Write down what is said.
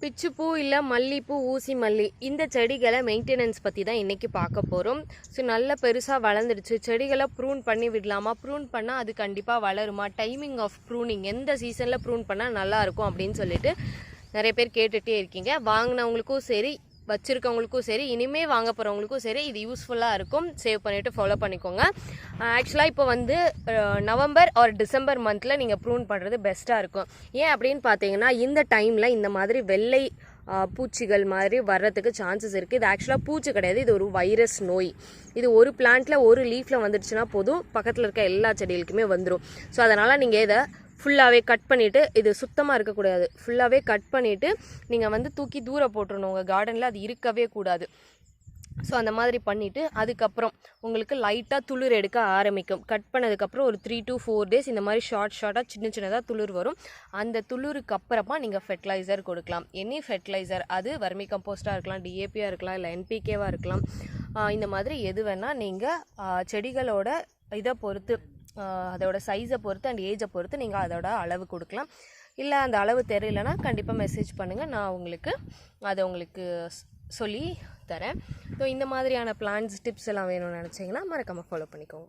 பிச்சுப்பூ இல்லை மல்லிப்பூ ஊசி மல்லி இந்த செடிகளை மெயின்டெனன்ஸ் பற்றி தான் இன்றைக்கி பார்க்க போகிறோம் ஸோ நல்ல பெருசாக வளர்ந்துடுச்சு. செடிகளை ப்ரூன் பண்ணி விடலாமா? ப்ரூன் பண்ணால் அது கண்டிப்பாக வளருமா? டைமிங் ஆஃப் ப்ரூனிங் எந்த சீசனில் ப்ரூன் பண்ணால் நல்லா இருக்கும் அப்படின்னு சொல்லிட்டு நிறைய பேர் கேட்டுகிட்டே இருக்கீங்க. வாங்கினவங்களுக்கும் சரி வச்சுருக்கவங்களுக்கும் சரி இனிமே வாங்க போகிறவங்களுக்கும் சரி இது யூஸ்ஃபுல்லாக இருக்கும். சேவ் பண்ணிவிட்டு ஃபாலோ பண்ணிக்கோங்க. Uh, ஆக்சுவலாக இப்போ வந்து நவம்பர் ஆர் டிசம்பர் மந்தில் நீங்கள் ப்ரூன் பண்ணுறது பெஸ்ட்டாக இருக்கும். ஏன் அப்படின்னு பார்த்தீங்கன்னா இந்த டைமில் இந்த மாதிரி வெள்ளை uh, பூச்சிகள் மாதிரி வர்றதுக்கு சான்சஸ் இருக்குது இது ஆக்சுவலாக பூச்சி கிடையாது. இது ஒரு வைரஸ் நோய். இது ஒரு பிளான்ட்டில் ஒரு லீஃபில் வந்துடுச்சுன்னா போதும். பக்கத்தில் இருக்க எல்லா செடிகளுக்குமே வந்துடும் ஸோ அதனால் நீங்கள் இதை ஃபுல்லாகவே கட் பண்ணிவிட்டு இது சுத்தமாக இருக்கக்கூடாது. ஃபுல்லாகவே கட் பண்ணிவிட்டு நீங்கள் வந்து தூக்கி தூர போட்டுருணும் உங்கள் கார்டனில் அது இருக்கவே கூடாது. ஸோ அந்த மாதிரி பண்ணிவிட்டு அதுக்கப்புறம் உங்களுக்கு லைட்டாக துளிர் எடுக்க ஆரம்பிக்கும். கட் பண்ணதுக்கப்புறம் ஒரு த்ரீ டு ஃபோர் டேஸ் இந்த மாதிரி ஷார்ட் ஷார்ட்டாக சின்ன சின்னதாக துளிர் வரும். அந்த துளிருக்கு அப்புறமா நீங்கள் ஃபெர்டிலைசர் கொடுக்கலாம். எனி ஃபெர்டிலைசர் அது வர்மி கம்போஸ்ட்டாக இருக்கலாம் டிஏபியாக இருக்கலாம் இல்லை என்பிகேவாக இருக்கலாம். இந்த மாதிரி எது வேணால் நீங்கள் செடிகளோட இதை பொறுத்து அதோட சைஸை பொறுத்து அண்ட் ஏஜை பொறுத்து நீங்கள் அதோட அளவு கொடுக்கலாம். இல்லை அந்த அளவு தெரியலனா கண்டிப்பாக மெசேஜ் பண்ணுங்கள் நான் உங்களுக்கு அதை உங்களுக்கு சொல்லி தரேன். ஸோ இந்த மாதிரியான பிளான்ஸ் டிப்ஸ் எல்லாம் வேணும்னு நினச்சிங்கன்னா மறக்காமல் ஃபாலோ பண்ணிக்கோங்க.